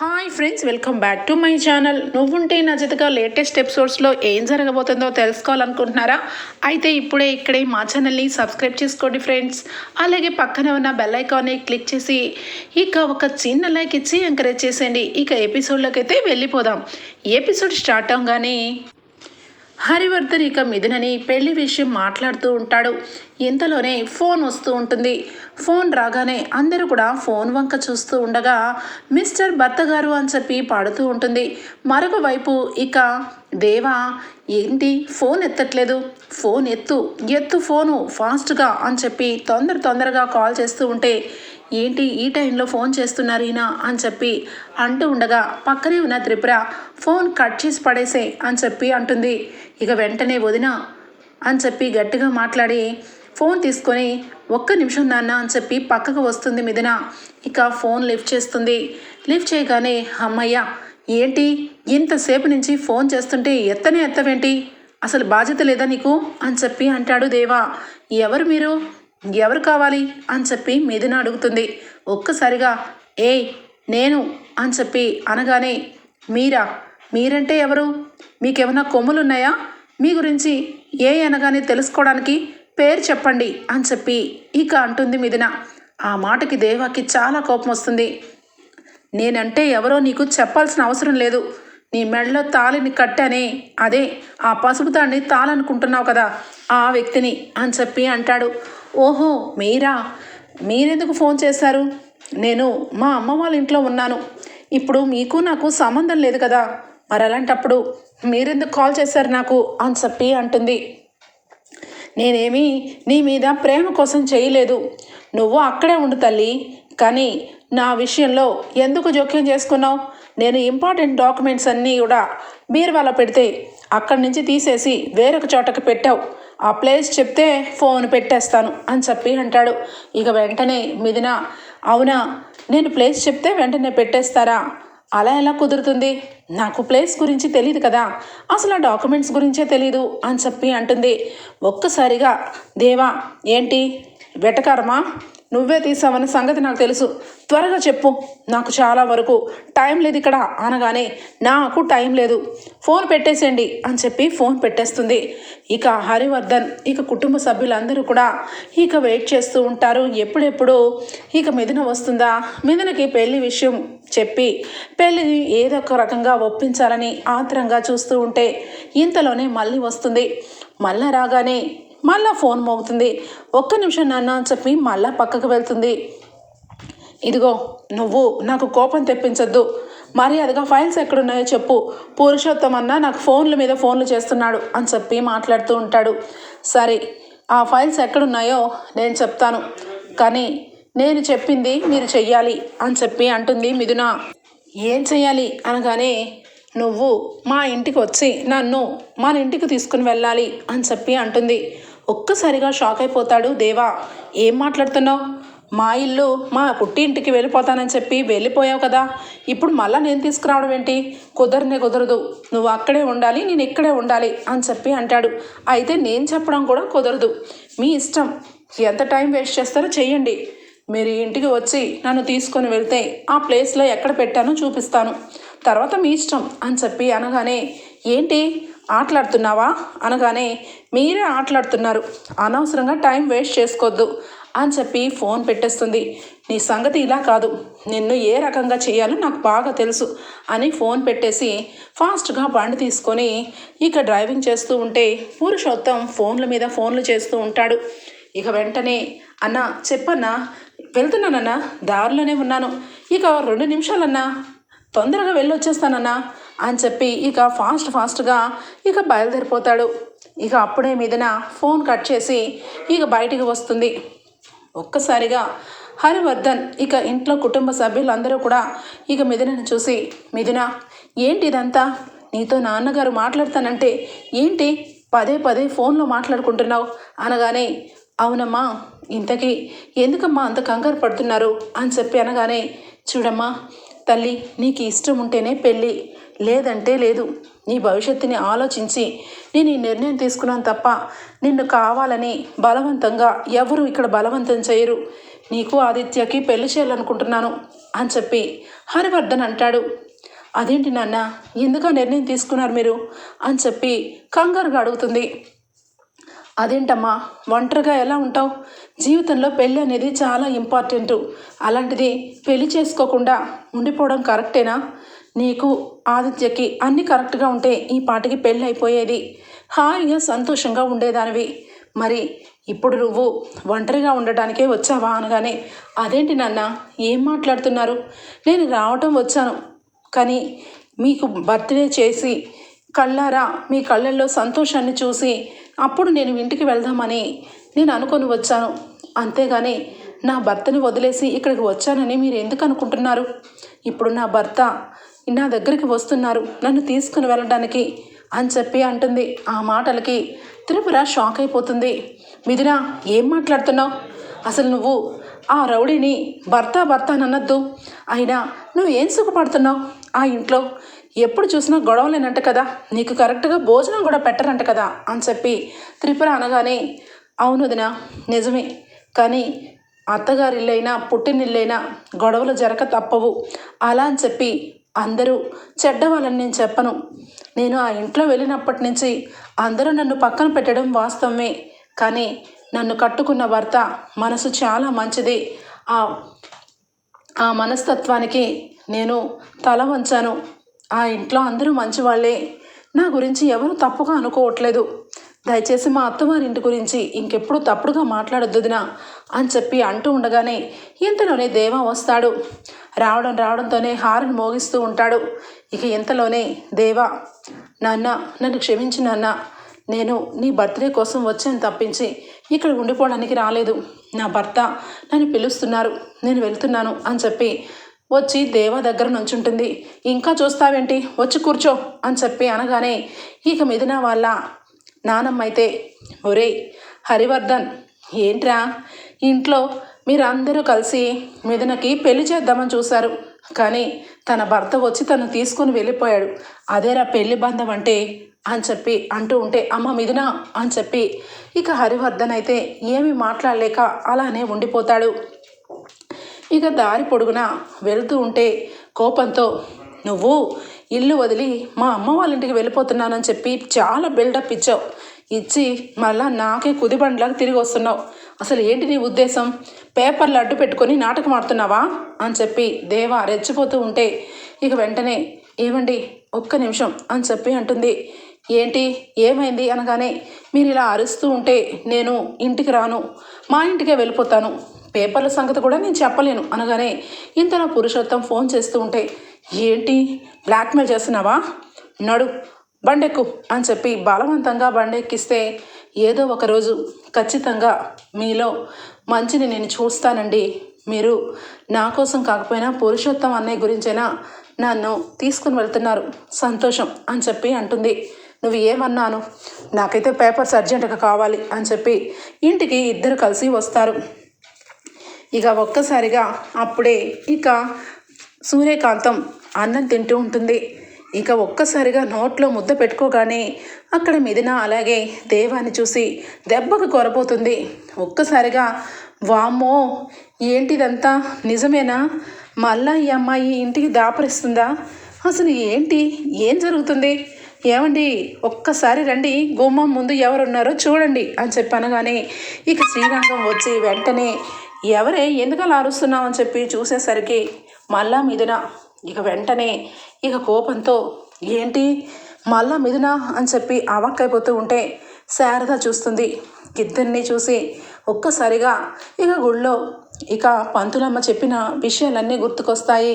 Hi friends welcome back to my channel నువ్వుంటే నా జతగా లేటెస్ట్ ఎపిసోడ్స్లో ఏం జరగబోతుందో తెలుసుకోవాలనుకుంటున్నారా? అయితే ఇప్పుడే ఇక్కడే మా ఛానల్ని సబ్స్క్రైబ్ చేసుకోండి ఫ్రెండ్స్ అలాగే పక్కన ఉన్న బెల్ ఐకాన్ని క్లిక్ చేసి ఇక ఒక చిన్న లైక్ ఇచ్చి ఎంకరేజ్ చేసేయండి. ఇక ఎపిసోడ్లోకి అయితే వెళ్ళిపోదాం. ఎపిసోడ్ స్టార్ట్ అవగానే హరివర్ధన్ ఇక మిథునని పెళ్ళి విషయం మాట్లాడుతూ ఉంటాడు. ఇంతలోనే ఫోన్ వస్తూ ఉంటుంది. ఫోన్ రాగానే అందరూ కూడా ఫోన్ వంక చూస్తూ ఉండగా మిస్టర్ భర్త గారు అని చెప్పి పాడుతూ ఉంటుంది. మరొక వైపు ఇక దేవా ఏంటి? ఫోన్ ఎత్తట్లేదు. ఫోన్ ఎత్తు ఎత్తు ఫోను ఫాస్ట్గా అని చెప్పి తొందర తొందరగా కాల్ చేస్తూ ఉంటే ఏంటి ఈ టైంలో ఫోన్ చేస్తున్నారు ఈయన అని చెప్పి అంటూ ఉండగా పక్కనే ఉన్న త్రిపుర ఫోన్ కట్ చేసి పడేసే అని చెప్పి అంటుంది. ఇక వెంటనే వదిన అని చెప్పి గట్టిగా మాట్లాడి ఫోన్ తీసుకొని ఒక్క నిమిషం నాన్న అని చెప్పి పక్కకు వస్తుంది మిథున. ఇక ఫోన్ లిఫ్ట్ చేస్తుంది. లిఫ్ట్ చేయగానే అమ్మయ్య ఏంటి? ఇంతసేపు నుంచి ఫోన్ చేస్తుంటే ఎత్తనే ఎత్తవేంటి? అసలు బాధ్యత లేదా నీకు? అని చెప్పి అంటాడు దేవా. ఎవరు మీరు? ఎవరు కావాలి? అని చెప్పి మిథున అడుగుతుంది. ఒక్కసారిగా ఏ నేను అని చెప్పి అనగానే మీరా? మీరంటే ఎవరు? మీకేమైనా కొమ్ములు ఉన్నాయా మీ గురించి ఏ అనగానే తెలుసుకోవడానికి పేరు చెప్పండి అని చెప్పి ఇక అంటుంది మిథున. ఆ మాటకి దేవాకి చాలా కోపం వస్తుంది. నేనంటే ఎవరో నీకు చెప్పాల్సిన అవసరం లేదు. నీ మెడలో తాళిని కట్టనే. అదే ఆ పసుపు తాడిని తాళనుకుంటున్నావు కదా ఆ వ్యక్తిని అని చెప్పి అంటాడు. ఓహో మీరా? మీరెందుకు ఫోన్ చేశారు? నేను మా అమ్మ వాళ్ళ ఇంట్లో ఉన్నాను. ఇప్పుడు మీకు నాకు సంబంధం లేదు కదా. మరి అలాంటప్పుడు మీరెందుకు కాల్ చేశారు నాకు అని చెప్పి అంటుంది. నేనేమి నీ మీద ప్రేమ కోసం చేయలేదు. నువ్వు అక్కడే ఉండు తల్లి. కానీ నా విషయంలో ఎందుకు జోక్యం చేసుకున్నావు? నేను ఇంపార్టెంట్ డాక్యుమెంట్స్ అన్నీ కూడా బీరువాలో పెడితే అక్కడి నుంచి తీసేసి వేరొక చోటకి పెట్టావు. ఆ ప్లేస్ చెప్తే ఫోన్ పెట్టేస్తాను అని చెప్పి అంటాడు. ఇక వెంటనే మిదిన అవునా? నేను ప్లేస్ చెప్తే వెంటనే పెట్టేస్తారా? అలా ఎలా కుదురుతుంది? నాకు ప్లేస్ గురించి తెలియదు కదా. అసలు ఆ డాక్యుమెంట్స్ గురించే తెలీదు అని చెప్పి అంటుంది. ఒక్కసారిగా దేవా ఏంటి? వెటకారమా? నువ్వే తీసావన్న సంగతి నాకు తెలుసు. త్వరగా చెప్పు. నాకు చాలా వరకు టైం లేదు ఇక్కడ అనగానే నాకు టైం లేదు. ఫోన్ పెట్టేసేయండి అని చెప్పి ఫోన్ పెట్టేస్తుంది. ఇక హరివర్ధన్ ఇక కుటుంబ సభ్యులందరూ కూడా ఇక వెయిట్ చేస్తూ ఉంటారు. ఎప్పుడెప్పుడు? ఇక మిథున వస్తుందా? మిథునకి పెళ్ళి విషయం చెప్పి పెళ్ళిని ఏదో ఒక రకంగా ఒప్పించాలని ఆత్రంగా చూస్తూ ఉంటే ఇంతలోనే మళ్ళీ వస్తుంది. మళ్ళా రాగానే మళ్ళా ఫోన్ మోగుతుంది. ఒక్క నిమిషం నాన్న అని చెప్పి మళ్ళా పక్కకు వెళ్తుంది. ఇదిగో నువ్వు నాకు కోపం తెప్పించద్దు. మర్యాదగా ఫైల్స్ ఎక్కడున్నాయో చెప్పు. పురుషోత్తం అన్న నాకు ఫోన్ల మీద ఫోన్లు చేస్తున్నాడు అని చెప్పి మాట్లాడుతూ ఉంటాడు. సరే ఆ ఫైల్స్ ఎక్కడున్నాయో నేను చెప్తాను. కానీ నేను చెప్పింది మీరు చెయ్యాలి అని చెప్పి అంటుంది మిథున. ఏం చెయ్యాలి అనగానే నువ్వు మా ఇంటికి వచ్చి నన్ను మన ఇంటికి తీసుకుని వెళ్ళాలి అని చెప్పి అంటుంది. ఒక్కసారిగా షాక్ అయిపోతాడు. దేవా ఏం మాట్లాడుతున్నావు? మా ఇల్లు మా పుట్టి ఇంటికి వెళ్ళిపోతానని చెప్పి వెళ్ళిపోయావు కదా. ఇప్పుడు మళ్ళీ నేను తీసుకురావడం ఏంటి? కుదరనే కుదరదు. నువ్వు అక్కడే ఉండాలి నేను ఇక్కడే ఉండాలి అని చెప్పి అంటాడు. అయితే నేను చెప్పడం కూడా కుదరదు. మీ ఇష్టం. ఎంత టైం వేస్ట్ చేస్తారో చెయ్యండి. మీరు ఇంటికి వచ్చి నన్ను తీసుకొని వెళ్తే ఆ ప్లేస్లో ఎక్కడ పెట్టానో చూపిస్తాను. తర్వాత మీ ఇష్టం అని చెప్పి అనగానే ఏంటి? ఆటలాడుతున్నావా? అనగానే మీరే ఆటలాడుతున్నారు. అనవసరంగా టైం వేస్ట్ చేసుకోవద్దు అని చెప్పి ఫోన్ పెట్టేస్తుంది. నీ సంగతి ఇలా కాదు. నిన్ను ఏ రకంగా చేయాలో నాకు బాగా తెలుసు అని ఫోన్ పెట్టేసి ఫాస్ట్గా బండి తీసుకొని ఇక డ్రైవింగ్ చేస్తూ ఉంటే పురుషోత్తం ఫోన్ల మీద ఫోన్లు చేస్తూ ఉంటాడు. ఇక వెంటనే అన్న చెప్పన్నా. వెళ్తున్నానన్నా. దారిలోనే ఉన్నాను. ఇక రెండు నిమిషాలన్నా. తొందరగా వెళ్ళి వచ్చేస్తానన్నా అని చెప్పి ఇక ఫాస్ట్ ఫాస్ట్గా ఇక బయలుదేరిపోతాడు. ఇక అప్పుడే మీదన ఫోన్ కట్ చేసి ఇక బయటికి వస్తుంది. ఒక్కసారిగా హరివర్ధన్ ఇక ఇంట్లో కుటుంబ సభ్యులందరూ కూడా ఇక మిథునను చూసి మిథున ఏంటి ఇదంతా? నీతో నాన్నగారు మాట్లాడతానంటే ఏంటి పదే పదే ఫోన్లో మాట్లాడుకుంటున్నావు? అనగానే అవునమ్మా ఇంతకీ ఎందుకమ్మా అంత కంగారు పడుతున్నారు? అని చెప్పి అనగానే చూడమ్మా తల్లి నీకు ఇష్టం ఉంటేనే పెళ్ళి. లేదంటే లేదు. నీ భవిష్యత్తుని ఆలోచించి నేను ఈ నిర్ణయం తీసుకున్నాను తప్ప నిన్ను కావాలని బలవంతంగా ఎవరు ఇక్కడ బలవంతం చేయరు. నీకు ఆదిత్యకి పెళ్ళి చేయాలనుకుంటున్నాను అని చెప్పి హరివర్ధన్ అంటాడు. అదేంటి నాన్న? ఎందుకు నిర్ణయం తీసుకున్నారు మీరు? అని చెప్పి కంగారుగా అడుగుతుంది. అదేంటమ్మా? ఒంటరిగా ఎలా ఉంటావు? జీవితంలో పెళ్ళి అనేది చాలా ఇంపార్టెంట్. అలాంటిది పెళ్ళి చేసుకోకుండా ఉండిపోవడం కరెక్టేనా? నీకు ఆదిత్యకి అన్నీ కరెక్ట్గా ఉంటే ఈ పాటికి పెళ్ళి అయిపోయేది. హాయిగా సంతోషంగా ఉండేదానివి. మరి ఇప్పుడు నువ్వు ఒంటరిగా ఉండటానికే వచ్చావా అనగానే అదేంటి నాన్న ఏం మాట్లాడుతున్నారు? నేను రావటం వచ్చాను. కానీ మీకు బర్త్డే చేసి కళ్ళారా మీ కళ్ళల్లో సంతోషాన్ని చూసి అప్పుడు నేను ఇంటికి వెళ్దామని నేను అనుకొని వచ్చాను. అంతేగాని నా భర్తని వదిలేసి ఇక్కడికి వచ్చానని మీరు ఎందుకు అనుకుంటున్నారు? ఇప్పుడు నా భర్త నా దగ్గరికి వస్తున్నారు. నన్ను తీసుకుని వెళ్ళడానికి అని చెప్పి అంటుంది. ఆ మాటలకి త్రిపుర షాక్ అయిపోతుంది. మిథున ఏం మాట్లాడుతున్నావు? అసలు నువ్వు ఆ రౌడీని భర్త భర్త అని అనొద్దు. అయినా నువ్వు ఏం సుఖపడుతున్నావు? ఆ ఇంట్లో ఎప్పుడు చూసినా గొడవలేనంట కదా. నీకు కరెక్ట్గా భోజనం కూడా పెట్టరంట కదా అని చెప్పి త్రిపుర అనగానే అవును వదినా నిజమే. కానీ అత్తగారిల్లైనా పుట్టినిల్లైనా గొడవలు జరగ తప్పవు. అలా అని చెప్పి అందరూ చెడ్డవాళ్ళని నేను చెప్పను. నేను ఆ ఇంట్లో వెళ్ళినప్పటి నుంచి అందరూ నన్ను పక్కన పెట్టడం వాస్తవమే. కానీ నన్ను కట్టుకున్న భర్త మనసు చాలా మంచిది. ఆ ఆ మనస్తత్వానికి నేను తల వంచాను. ఆ ఇంట్లో అందరూ మంచివాళ్ళే. నా గురించి ఎవరు తప్పుగా అనుకోవట్లేదు. దయచేసి మా అత్తవారి ఇంటి గురించి ఇంకెప్పుడు తప్పుడుగా మాట్లాడొద్దుదినా అని చెప్పి అంటూ ఉండగానే ఇంతలోనే దేవ వస్తాడు. రావడం రావడంతోనే హారన్ మోగిస్తూ ఉంటాడు. ఇక ఇంతలోనే దేవా నాన్న నన్ను క్షమించు నాన్న. నేను నీ బర్త్డే కోసం వచ్చాను తప్పించి ఇక్కడ ఉండిపోవడానికి రాలేదు. నా భర్త నన్ను పిలుస్తున్నారు. నేను వెళ్తున్నాను అని చెప్పి వచ్చి దేవ దగ్గర నుంచుంటుంది. ఇంకా చూస్తావేంటి? వచ్చి కూర్చో అని చెప్పి అనగానే ఇక మిథున వాళ్ళ నానమ్మ అయితే ఒరే హరివర్ధన్ ఏంట్రా? ఇంట్లో మీరందరూ కలిసి మిథునకి పెళ్ళి చేద్దామని చూశారు. కానీ తన భర్త వచ్చి తను తీసుకుని వెళ్ళిపోయాడు. అదేరా పెళ్ళి బంధం అంటే? అని చెప్పి అంటూ ఉంటే అమ్మ మిథున? అని చెప్పి ఇక హరివర్ధన్ అయితే ఏమీ మాట్లాడలేక అలానే ఉండిపోతాడు. ఇక దారి పొడుగున వెళ్తూ ఉంటే కోపంతో నువ్వు ఇల్లు వదిలి మా అమ్మ వాళ్ళ ఇంటికి వెళ్ళిపోతున్నానని చెప్పి చాలా బిల్డప్ ఇచ్చావు. ఇచ్చి మళ్ళా నాకే కుదిబండ్లాగా తిరిగి వస్తున్నావు. అసలు ఏంటి నీ ఉద్దేశం? పేపర్లు అడ్డు పెట్టుకొని నాటకం ఆడుతున్నావా? అని చెప్పి దేవా రెచ్చిపోతూ ఉంటే ఇక వెంటనే ఏమండి ఒక్క నిమిషం అని చెప్పి అంటుంది. ఏంటి? ఏమైంది అనగానే మీరు ఇలా అరుస్తూ ఉంటే నేను ఇంటికి రాను. మా ఇంటికే వెళ్ళిపోతాను. పేపర్ల సంగతి కూడా నేను చెప్పలేను అనగానే ఇంతలో పురుషోత్తం ఫోన్ చేస్తూ ఉంటే ఏంటి? బ్లాక్మెయిల్ చేస్తున్నావా? నడు బండెక్కు అని చెప్పి బలవంతంగా బండెక్కిస్తే ఏదో ఒక రోజు ఖచ్చితంగా మీలో మంచిని నేను చూస్తానండి. మీరు నా కోసం కాకపోయినా పురుషోత్తం అన్నయ్య గురించైనా నన్ను తీసుకుని వెళ్తున్నారు. సంతోషం అని చెప్పి అంటుంది. నువ్వు ఏమన్నాను? నాకైతే పేపర్స్ అర్జెంటుగా కావాలి అని చెప్పి ఇంటికి ఇద్దరు కలిసి వస్తారు. ఇక ఒక్కసారిగా అప్పుడే ఇక సూర్యకాంతం అన్నం తింటూ ఉంటుంది. ఇక ఒక్కసారిగా నోట్లో ముద్ద పెట్టుకోగానే అక్కడ మిదిన అలాగే దేవాన్ని చూసి దెబ్బకు కొరపోతుంది ఒక్కసారిగా వామ్మో ఏంటిదంతా? నిజమేనా? మళ్ళా ఈ అమ్మాయి ఇంటికి దాపరిస్తుందా? అసలు ఏంటి? ఏం జరుగుతుంది? ఏమండి ఒక్కసారి రండి గుమ్మం ముందు ఎవరున్నారో చూడండి అని చెప్పి అనగానే ఇక శ్రీరంగం వచ్చి వెంటనే ఎవరే? ఎందుకలా అరుస్తున్నావు? అని చెప్పి చూసేసరికి మళ్ళా మిథున ఇక వెంటనే ఇక కోపంతో ఏంటి? మళ్ళా మిథున అని చెప్పి అవాక్కైపోతూ ఉంటే శారద చూస్తుంది. ఇద్దరిని చూసి ఒక్కసారిగా ఇక గుళ్ళో ఇక పంతులమ్మ చెప్పిన విషయాలన్నీ గుర్తుకొస్తాయి.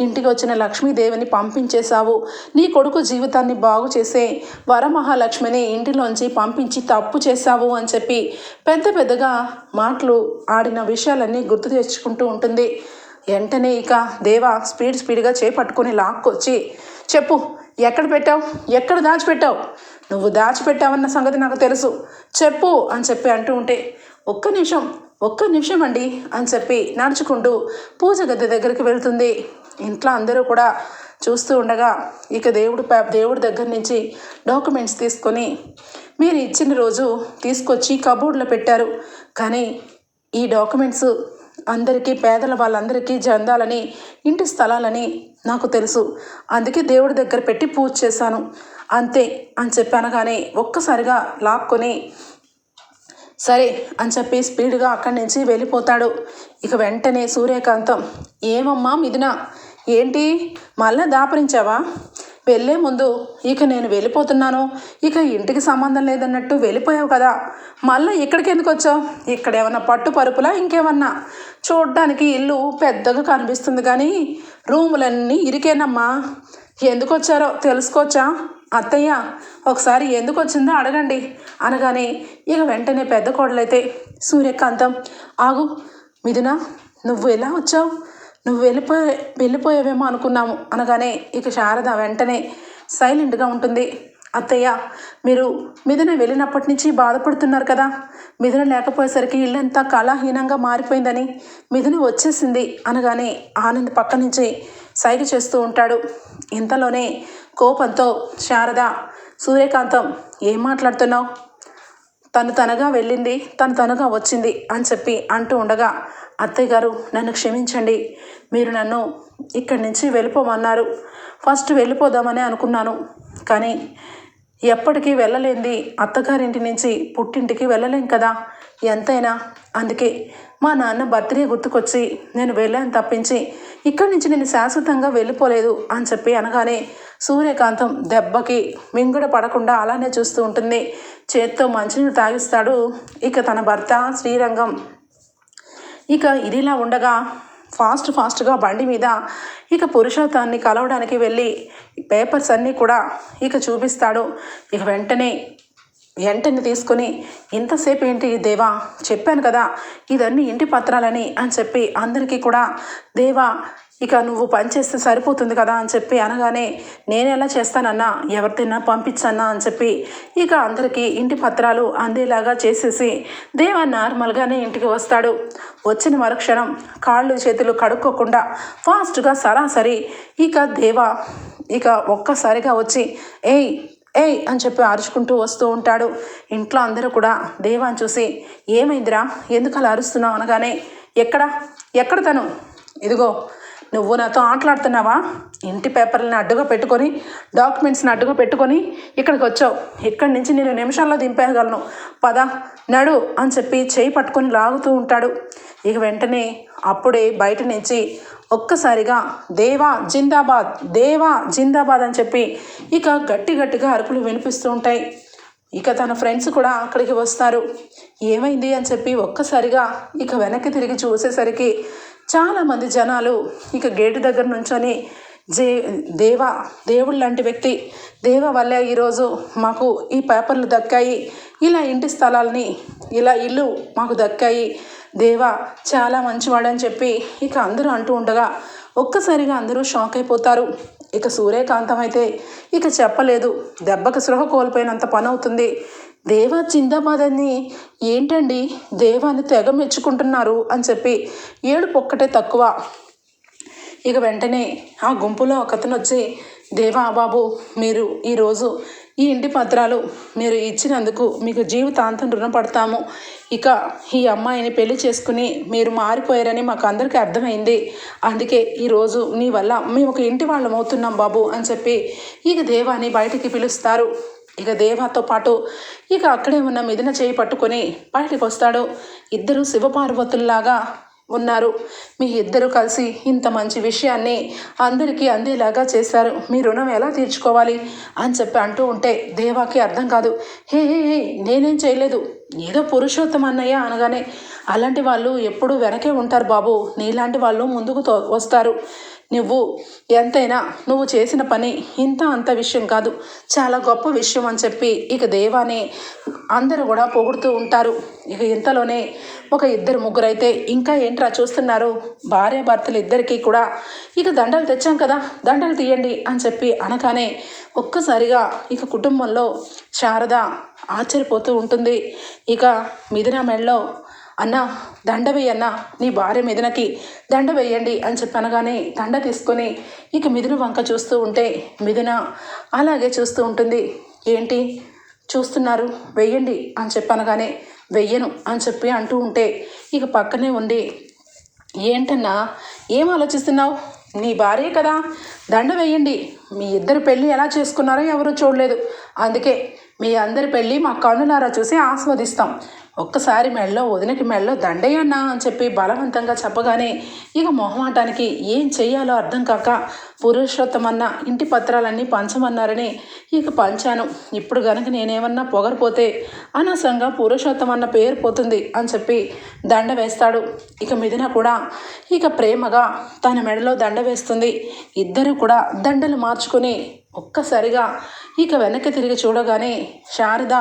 ఇంటికి వచ్చిన లక్ష్మీదేవిని పంపించేశావు. నీ కొడుకు జీవితాన్ని బాగు చేసే వరమహాలక్ష్మిని ఇంటిలోంచి పంపించి తప్పు చేశావు అని చెప్పి పెద్ద పెద్దగా మాటలు ఆడిన విషయాలన్నీ గుర్తు తెచ్చుకుంటూ ఉంటుంది. వెంటనే ఇక దేవా స్పీడ్ స్పీడ్గా చేపట్టుకుని లాక్కొచ్చి చెప్పు ఎక్కడ పెట్టావు? ఎక్కడ దాచిపెట్టావు? నువ్వు దాచిపెట్టావన్న సంగతి నాకు తెలుసు. చెప్పు అని చెప్పి అంటూ ఉంటే ఒక్క నిమిషం ఒక్క నిమిషం అండి అని చెప్పి నడుచుకుంటూ పూజ గది దగ్గరికి వెళ్తుంది. ఇంట్లో అందరూ కూడా చూస్తూ ఉండగా ఇక దేవుడు దేవుడి దగ్గర నుంచి డాక్యుమెంట్స్ తీసుకొని మీరు ఇచ్చిన రోజు తీసుకొచ్చి కబోర్డ్లో పెట్టారు. కానీ ఈ డాక్యుమెంట్స్ అందరికీ పేదల వాళ్ళందరికీ జందాలని ఇంటి స్థలాలని నాకు తెలుసు. అందుకే దేవుడి దగ్గర పెట్టి పూజ చేశాను. అంతే అని చెప్పి అనగానే ఒక్కసారిగా లాక్కొని సరే అని చెప్పి స్పీడ్గా అక్కడి నుంచి వెళ్ళిపోతాడు. ఇక వెంటనే సూర్యకాంతం ఏమమ్మా మిథున ఏంటి? మళ్ళీ దాపరించావా? వెళ్ళే ముందు ఇక నేను వెళ్ళిపోతున్నాను. ఇక ఇంటికి సంబంధం లేదన్నట్టు వెళ్ళిపోయావు కదా. మళ్ళీ ఇక్కడికి ఎందుకు వచ్చావు? ఇక్కడ ఏమన్నా పట్టు పరుపులా ఇంకేమన్నా? చూడ్డానికి ఇల్లు పెద్దగా కనిపిస్తుంది కానీ రూములన్నీ ఇరికేనమ్మా. ఎందుకు వచ్చారో తెలుసుకోవచ్చా? అత్తయ్య ఒకసారి ఎందుకు వచ్చిందో అడగండి అనగానే ఇక వెంటనే పెద్ద కోడలైతే సూర్యకాంతం ఆగు మిథున నువ్వు ఎలా వచ్చావు? నువ్వు వెళ్ళిపోయే వెళ్ళిపోయావేమో అనుకున్నాము. అనగానే ఇక శారద వెంటనే సైలెంట్గా ఉంటుంది. అత్తయ్య మీరు మిథున వెళ్ళినప్పటి నుంచి బాధపడుతున్నారు కదా? మిథున లేకపోయేసరికి ఇల్లంతా కళాహీనంగా మారిపోయిందని మిథున వచ్చేసింది అనగానే ఆనంద్ పక్క నుంచి సైగ చేస్తూ ఉంటాడు. ఇంతలోనే కోపంతో శారద సూర్యకాంతం ఏం మాట్లాడుతున్నావు? తను తనగా వెళ్ళింది తను తనుగా వచ్చింది అని చెప్పి అంటూ ఉండగా అత్తయ్య గారు నన్ను క్షమించండి. మీరు నన్ను ఇక్కడి నుంచి వెళ్ళిపోమన్నారు. ఫస్ట్ వెళ్ళిపోదామని అనుకున్నాను. కానీ ఎప్పటికీ వెళ్ళలేంది. అత్తగారింటి నుంచి పుట్టింటికి వెళ్ళలేం కదా. ఎంతైనా అందుకే మా నాన్న బర్త్డే గుర్తుకొచ్చి నేను వెళ్ళాను తప్పించి ఇక్కడి నుంచి నేను శాశ్వతంగా వెళ్ళిపోలేదు అని చెప్పి అనగానే సూర్యకాంతం దెబ్బకి మింగుడ పడకుండా అలానే చూస్తూ ఉంటుంది. చేత్తో మంచినీళ్ళు తాగిస్తాడు. ఇక తన భర్త శ్రీరంగం. ఇక ఇదిలా ఉండగా ఫాస్ట్ ఫాస్ట్గా బండి మీద ఇక పురుషోత్తాన్ని కలవడానికి వెళ్ళి పేపర్స్ అన్నీ కూడా ఇక చూపిస్తాడు. ఇక వెంటనే వెంటనే తీసుకొని ఇంతసేపు ఏంటి దేవా? చెప్పాను కదా ఇదన్నీ ఇంటి పత్రాలని అని చెప్పి అందరికీ కూడా దేవా ఇక నువ్వు పనిచేస్తే సరిపోతుంది కదా అని చెప్పి అనగానే నేను ఎలా చేస్తానన్నా ఎవరితోనా పంపించన్నా అని చెప్పి ఇక అందరికీ ఇంటి పత్రాలు అందేలాగా చేసేసి దేవ నార్మల్గానే ఇంటికి వస్తాడు. వచ్చిన మరుక్షణం కాళ్ళు చేతులు కడుక్కోకుండా ఫాస్ట్గా సరాసరి ఇక దేవ ఇక ఒక్కసారిగా వచ్చి ఏయ్ ఏయ్ అని చెప్పి అరుచుకుంటూ వస్తూ ఉంటాడు. ఇంట్లో అందరూ కూడా దేవాన్ని చూసి ఏమైందిరా? ఎందుకు అలా అరుస్తున్నావు? అనగానే ఎక్కడ? ఎక్కడ తను? ఇదిగో నువ్వు నాతో ఆటలాడుతున్నావా? ఇంటి పేపర్లను అడ్డుగా పెట్టుకొని డాక్యుమెంట్స్ని అడ్డుగా పెట్టుకొని ఇక్కడికి వచ్చావు. ఇక్కడి నుంచి నేను నిమిషాల్లో దింపేయగలను. పద నడు అని చెప్పి చేయి పట్టుకొని లాగుతూ ఉంటాడు. ఇక వెంటనే అప్పుడే బయట నుంచి ఒక్కసారిగా దేవా జిందాబాద్ దేవా జిందాబాద్ అని చెప్పి ఇక గట్టి గట్టిగా అరుపులు వినిపిస్తూ ఉంటాయి. ఇక తన ఫ్రెండ్స్ కూడా అక్కడికి వస్తారు. ఏమైంది అని చెప్పి ఒక్కసారిగా ఇక వెనక్కి తిరిగి చూసేసరికి చాలామంది జనాలు ఇక గేటు దగ్గర నుంచొని జే దేవా దేవుడు లాంటి వ్యక్తి దేవ వల్లే ఈరోజు మాకు ఈ పేపర్లు దక్కాయి ఇలా ఇంటి స్థలాల్ని ఇలా ఇల్లు మాకు దక్కాయి. దేవా చాలా మంచివాడని చెప్పి ఇక అందరూ అంటూ ఉండగా ఒక్కసారిగా అందరూ షాక్ అయిపోతారు. ఇక సూర్యకాంతం అయితే ఇక చెప్పలేదు. దెబ్బకు సృహ కోల్పోయినంత పని అవుతుంది. దేవా జిందాబాద్ అని ఏంటండి దేవాన్ని తెగ మెచ్చుకుంటున్నారు అని చెప్పి ఏడుపు ఒక్కటే తక్కువ. ఇక వెంటనే ఆ గుంపులో ఒకతను వచ్చి దేవా బాబు మీరు ఈరోజు ఈ ఇంటి పత్రాలు మీరు ఇచ్చినందుకు మీకు జీవితాంతం రుణపడతాము. ఇక ఈ అమ్మాయిని పెళ్ళి చేసుకుని మీరు మారిపోయారని మాకు అందరికీ అర్థమైంది. అందుకే ఈరోజు నీ వల్ల మేము ఒక ఇంటి వాళ్ళం అవుతున్నాం బాబు అని చెప్పి ఇక దేవాని బయటికి పిలుస్తారు. ఇక దేవాతో పాటు ఇక అక్కడే ఉన్న మిదిన చేయి పట్టుకొని బయటికి వస్తాడు. ఇద్దరు శివపార్వతుల్లాగా ఉన్నారు. మీ ఇద్దరు కలిసి ఇంత మంచి విషయాన్ని అందరికీ అందేలాగా చేశారు. మీ రుణం ఎలా తీర్చుకోవాలి అని చెప్పి అంటూ ఉంటే దేవాకి అర్థం కాదు. హే హే హే నేనేం చేయలేదు. ఏదో పురుషోత్తం అన్నయ్య అనగానే అలాంటి వాళ్ళు ఎప్పుడూ వెనకే ఉంటారు బాబు. నీలాంటి వాళ్ళు ముందుకు వస్తారు. నువ్వు ఎంతైనా నువ్వు చేసిన పని ఇంత అంత విషయం కాదు. చాలా గొప్ప విషయం అని చెప్పి ఇక దేవాని అందరూ కూడా పొగుడుతూ ఉంటారు. ఇక ఇంతలోనే ఒక ఇద్దరు ముగ్గురు అయితే ఇంకా ఏంట్రా చూస్తున్నారు? భార్య భర్తలు ఇద్దరికీ కూడా ఇక దండలు తెచ్చాం కదా దండలు తీయండి అని చెప్పి అనగానే ఒక్కసారిగా ఇక కుటుంబంలో శారద ఆశ్చర్యపోతూ ఉంటుంది. ఇక మిథున మెడలో అన్న దండ వేయన్న నీ భార్య మిథునకి దండ వేయండి అని చెప్పి అనగానే దండ తీసుకొని ఇక మిథున వంక చూస్తూ ఉంటే మిథున అలాగే చూస్తూ ఉంటుంది. ఏంటి? చూస్తున్నారు. వెయ్యండి అని చెప్పి అనగానే వెయ్యను అని చెప్పి అంటూ ఉంటే ఇక పక్కనే ఉండి ఏంటన్నా? ఏం ఆలోచిస్తున్నావు? నీ భార్య కదా. దండ వేయండి. మీ ఇద్దరు పెళ్ళి ఎలా చేసుకున్నారో ఎవరూ చూడలేదు. అందుకే మీ అందరి పెళ్ళి మా కన్నులారా చూసి ఆస్వాదిస్తాం. ఒక్కసారి మెళ్ళో వదినకి మెళ్ళో దండయ్యన్నా అని చెప్పి బలవంతంగా చెప్పగానే ఇక మొహమాటానికి ఏం చెయ్యాలో అర్థం కాక పురుషోత్తమన్న ఇంటి పత్రాలన్నీ పంచమన్నారని ఇక పంచాను. ఇప్పుడు గనక నేనేమన్నా పొగరిపోతే అనవసరంగా పురుషోత్తమన్న పేరు పోతుంది అని చెప్పి దండ వేస్తాడు. ఇక మిథున కూడా ఇక ప్రేమగా తన మెడలో దండ వేస్తుంది. ఇద్దరు కూడా దండలు మార్చుకొని ఒక్కసారిగా ఇక వెనక్కి తిరిగి చూడగానే శారద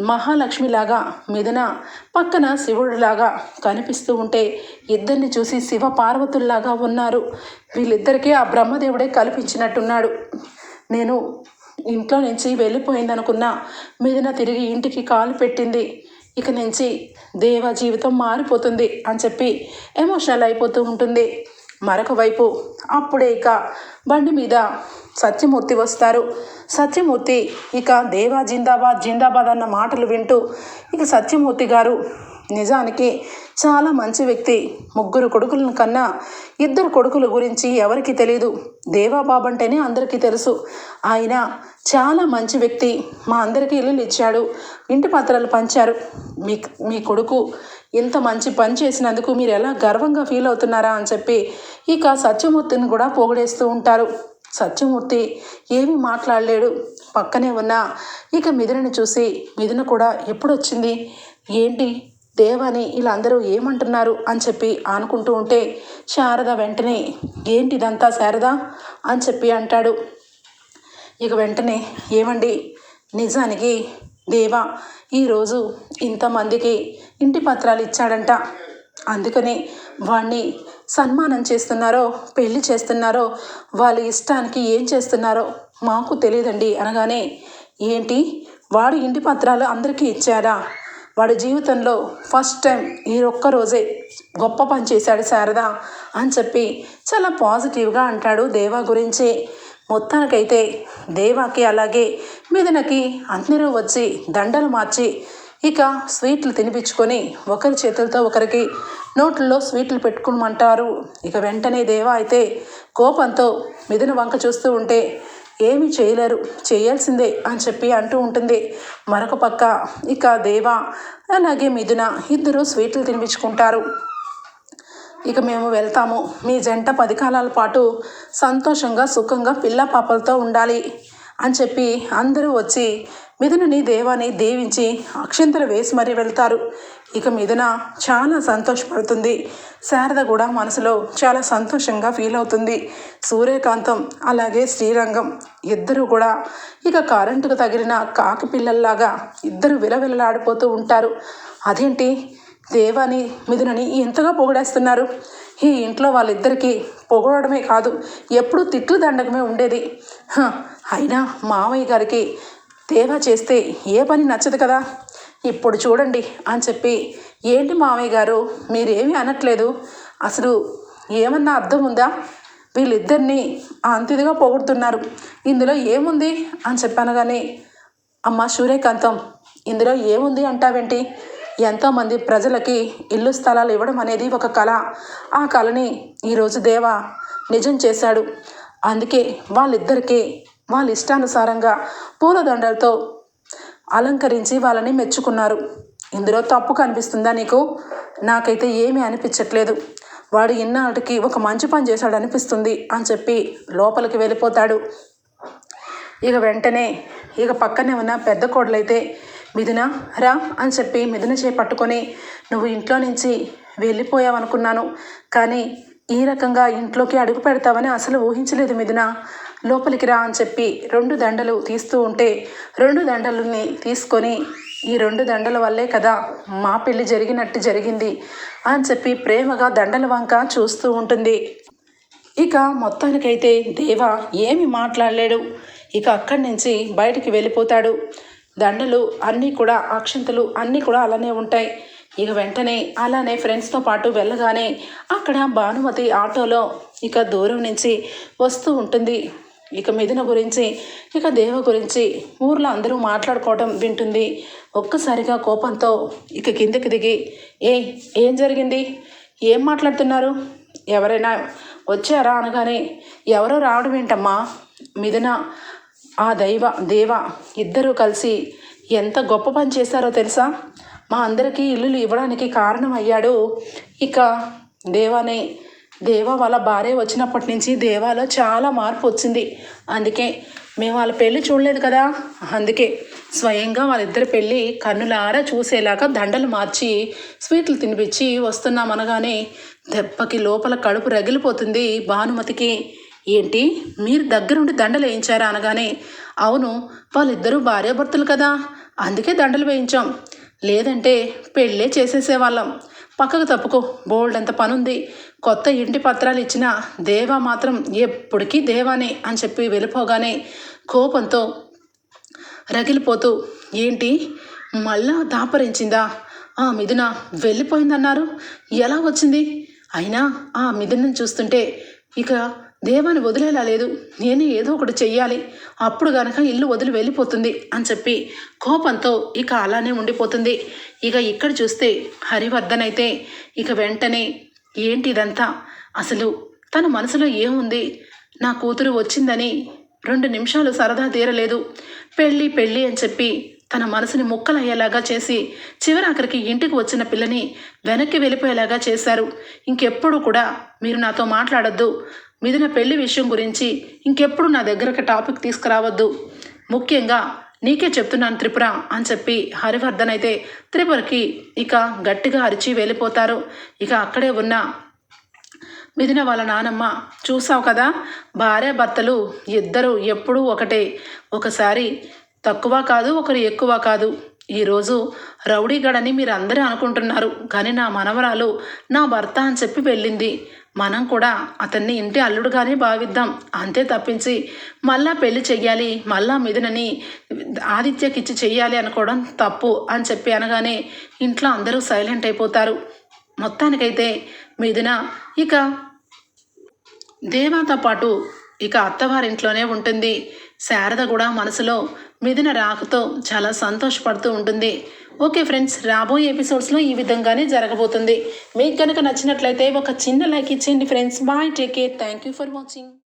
మహాలక్ష్మిలాగా మిథున పక్కన శివుడిలాగా కనిపిస్తూ ఉంటే ఇద్దరిని చూసి శివ పార్వతుల్లాగా ఉన్నారు. వీళ్ళిద్దరికీ ఆ బ్రహ్మదేవుడే కల్పించినట్టున్నాడు. నేను ఇంట్లో నుంచి వెళ్ళిపోయిందనుకున్న మిథున తిరిగి ఇంటికి కాలు పెట్టింది. ఇక నుంచి దేవ జీవితం మారిపోతుంది అని చెప్పి ఎమోషనల్ అయిపోతూ ఉంటుంది. మరొక వైపు అప్పుడే ఇక బండి మీద సత్యమూర్తి వస్తారు. సత్యమూర్తి ఇక దేవా జిందాబాద్ జిందాబాద్ అన్న మాటలు వింటూ ఇక సత్యమూర్తి గారు నిజానికి చాలా మంచి వ్యక్తి. ముగ్గురు కొడుకులను కన్నా ఇద్దరు కొడుకుల గురించి ఎవరికి తెలియదు దేవాబాబు అంటేనే అందరికీ తెలుసు. ఆయన చాలా మంచి వ్యక్తి. మా అందరికీ ఇల్లులు ఇచ్చాడు. ఇంటి పత్రాలు పంచారు. మీ మీ కొడుకు ఇంత మంచి పని చేసినందుకు మీరు ఎలా గర్వంగా ఫీల్ అవుతున్నారా అని చెప్పి ఇక సత్యమూర్తిని కూడా పొగిడేస్తూ ఉంటారు. సత్యమూర్తి ఏమీ మాట్లాడలేడు. పక్కనే ఉన్న ఇక మిథునని చూసి మిథున కూడా ఎప్పుడు వచ్చింది ఏంటి? దేవాని ఇలా అందరూ ఏమంటున్నారు? అని చెప్పి అనుకుంటూ ఉంటే శారద వెంటనే ఏంటి ఇదంతా శారద? అని చెప్పి అంటాడు. ఇక వెంటనే ఏమండి? నిజానికి దేవా ఈరోజు ఇంతమందికి ఇంటి పత్రాలు ఇచ్చాడంట. అందుకని వాణ్ణి సన్మానం చేస్తున్నారో పెళ్ళి చేస్తున్నారో వాళ్ళ ఇష్టానికి ఏం చేస్తున్నారో మాకు తెలియదండి అనగానే ఏంటి? వాడు ఇంటి పత్రాలు అందరికీ ఇచ్చారా వాడి జీవితంలో ఫస్ట్ టైం ఈ ఒక్క రోజే గొప్ప పని చేశాడు శారద అని చెప్పి చాలా పాజిటివ్గా అంటాడు దేవా గురించి. మొత్తానికైతే దేవాకి అలాగే మీదనకి అందరూ వచ్చి దండలు మార్చి ఇక స్వీట్లు తినిపించుకొని ఒకరి చేతులతో ఒకరికి నోట్లలో స్వీట్లు పెట్టుకోమంటారు. ఇక వెంటనే దేవా అయితే కోపంతో మిథున వంక చూస్తూ ఉంటే ఏమీ చేయలేరు చేయాల్సిందే అని చెప్పి అంటూ ఉంటుంది. మరొక పక్క ఇక దేవా అలాగే మిథున ఇద్దరు స్వీట్లు తినిపించుకుంటారు. ఇక మేము వెళ్తాము. మీ జంట పది కాలాల పాటు సంతోషంగా సుఖంగా పిల్ల పాపలతో ఉండాలి అని చెప్పి అందరూ వచ్చి మిథునని దేవాని దేవించి అక్షంతలు వేసి మరీ వెళ్తారు. ఇక మిథున చాలా సంతోషపడుతుంది. శారద కూడా మనసులో చాలా సంతోషంగా ఫీల్ అవుతుంది. సూర్యకాంతం అలాగే శ్రీరంగం ఇద్దరు కూడా ఇక కరెంటుకు తగిలిన కాకి పిల్లల్లాగా ఇద్దరు విలవిలలాడిపోతూ ఉంటారు. అదేంటి? దేవాని మిథునని ఎంతగా పొగడేస్తున్నారు? ఈ ఇంట్లో వాళ్ళిద్దరికీ పొగడమే కాదు ఎప్పుడూ తిట్లు దండకమే ఉండేది. అయినా మామయ్య గారికి దేవా చేస్తే ఏ పని నచ్చదు కదా? ఇప్పుడు చూడండి అని చెప్పి ఏంటి మామయ్య గారు? మీరేమీ అనట్లేదు. అసలు ఏమన్నా అర్థం ఉందా? వీళ్ళిద్దరినీ అంతిదిగా పోగొడుతున్నారు. ఇందులో ఏముంది? అని చెప్పాను కానీ అమ్మ సూర్యకాంతం ఇందులో ఏముంది అంటావేంటి? ఎంతోమంది ప్రజలకి ఇల్లు స్థలాలు ఇవ్వడం అనేది ఒక కళ. ఆ కళని ఈరోజు దేవ నిజం చేశాడు. అందుకే వాళ్ళిద్దరికీ వాళ్ళ ఇష్టానుసారంగా పూలదండలతో అలంకరించి వాళ్ళని మెచ్చుకున్నారు. ఇందులో తప్పు కనిపిస్తుందా నీకు? నాకైతే ఏమీ అనిపించట్లేదు. వాడు ఇన్నాటికి ఒక మంచి పని చేశాడు అనిపిస్తుంది అని చెప్పి లోపలికి వెళ్ళిపోతాడు. ఇక వెంటనే ఇక పక్కనే ఉన్న పెద్ద కోడలైతే మిథున రా అని చెప్పి మిథున చే పట్టుకొని నువ్వు ఇంట్లో నుంచి వెళ్ళిపోయావనుకున్నాను. కానీ ఈ రకంగా ఇంట్లోకి అడుగు పెడతావని అసలు ఊహించలేదు మిథున. లోపలికి రా అని చెప్పి రెండు దండలు తీస్తూ ఉంటే రెండు దండలని తీసుకొని ఈ రెండు దండల వల్లే కదా మా పెళ్ళి జరిగినట్టు జరిగింది అని చెప్పి ప్రేమగా దండల వంక చూస్తూ ఉంటుంది. ఇక మొత్తానికైతే దేవ ఏమి మాట్లాడలేడు. ఇక అక్కడి నుంచి బయటికి వెళ్ళిపోతాడు. దండలు అన్నీ కూడా అక్షంతలు అన్నీ కూడా అలానే ఉంటాయి. ఇక వెంటనే అలానే ఫ్రెండ్స్తో పాటు వెళ్ళగానే అక్కడ భానుమతి ఆటోలో ఇక దూరం నుంచి వస్తూ ఉంటుంది. ఇక మిథున గురించి ఇక దేవ గురించి ఊర్లో అందరూ మాట్లాడుకోవడం వింటుంది. ఒక్కసారిగా కోపంతో ఇక కిందకి దిగి ఏ ఏం జరిగింది? ఏం మాట్లాడుతున్నారు? ఎవరైనా వచ్చారా? అనగానే ఎవరో రావడం ఏంటమ్మా? మిథున ఆ దైవ దేవ ఇద్దరూ కలిసి ఎంత గొప్ప పని చేశారో తెలుసా? మా అందరికీ ఇల్లులు ఇవ్వడానికి కారణం అయ్యాడు ఇక దేవానే దేవా వాళ్ళ భార్య వచ్చినప్పటి నుంచి దేవాలో చాలా మార్పు వచ్చింది. అందుకే మేము వాళ్ళ పెళ్ళి చూడలేదు కదా? అందుకే స్వయంగా వాళ్ళిద్దరి పెళ్ళి కన్నులారా చూసేలాగా దండలు మార్చి స్వీట్లు తినిపించి వస్తున్నాం అనగానే దెబ్బకి లోపల కడుపు రగిలిపోతుంది భానుమతికి. ఏంటి? మీరు దగ్గరుండి దండలు వేయించారా అనగానే అవును వాళ్ళిద్దరూ భార్యాభర్తలు కదా? అందుకే దండలు వేయించాం. లేదంటే పెళ్ళే చేసేసేవాళ్ళం. పక్కకు తప్పుకో. బోల్డ్ అంత పనుంది. కొత్త ఇంటి పత్రాలు ఇచ్చిన దేవా మాత్రం ఎప్పటికీ దేవానే అని చెప్పి వెళ్ళిపోగానే కోపంతో రగిలిపోతూ ఏంటి? మళ్ళా దాపరించిందా? ఆ మిథున వెళ్ళిపోయిందన్నారు. ఎలా వచ్చింది? అయినా ఆ మిథునను చూస్తుంటే ఇక దేవాన్ని వదిలేలా లేదు. నేనే ఏదో ఒకటి చెయ్యాలి. అప్పుడు గనక ఇల్లు వదిలి వెళ్ళిపోతుంది అని చెప్పి కోపంతో ఇక అలానే ఉండిపోతుంది. ఇక ఇక్కడ చూస్తే హరివర్ధన్ అయితే ఇక వెంటనే ఏంటి ఇదంతా అసలు తన మనసులో ఏముంది? నా కూతురు వచ్చిందని రెండు నిమిషాలు సరదా తీరలేదు. పెళ్ళి పెళ్ళి అని చెప్పి తన మనసుని ముక్కలయ్యేలాగా చేసి చివరాఖరికి ఇంటికి వచ్చిన పిల్లని వెనక్కి వెళ్ళిపోయేలాగా చేశారు. ఇంకెప్పుడు కూడా మీరు నాతో మాట్లాడొద్దు. మిథున పెళ్ళి విషయం గురించి ఇంకెప్పుడు నా దగ్గరకు టాపిక్ తీసుకురావద్దు. ముఖ్యంగా నీకే చెప్తున్నాను త్రిపుర అని చెప్పి హరివర్ధన్ అయితే త్రిపురకి ఇక గట్టిగా అరిచి వెళ్ళిపోతారు. ఇక అక్కడే ఉన్న మిథున వాళ్ళ నానమ్మ చూసావు కదా భార్య భర్తలు ఇద్దరు ఎప్పుడూ ఒకటే. ఒకసారి తక్కువ కాదు ఒకరు ఎక్కువ కాదు. ఈరోజు రౌడీగడని మీరు అందరూ అనుకుంటున్నారు కానీ నా మనవరాలు నా భర్త అని చెప్పి వెళ్ళింది. మనం కూడా అతన్ని ఇంటి అల్లుడుగానే భావిద్దాం. అంతే తప్పించి మళ్ళా పెళ్ళి చెయ్యాలి మళ్ళా మిథునని ఆదిత్యకిచ్చి చెయ్యాలి అనుకోవడం తప్పు అని చెప్పి అనగానే ఇంట్లో అందరూ సైలెంట్ అయిపోతారు. మొత్తానికైతే మిథున ఇక దేవాతో పాటు ఇక అత్తవారింట్లోనే ఉంటుంది. శారద కూడా మనసులో మిథున రాకతో చాలా సంతోషపడుతూ ఉంటుంది. ఓకే ఫ్రెండ్స్ రాబోయే ఎపిసోడ్స్లో ఈ విధంగానే జరగబోతుంది. మీకు కనుక నచ్చినట్లయితే ఒక చిన్న లైక్ ఇచ్చేయండి friends. Bye take care. Thank you for watching.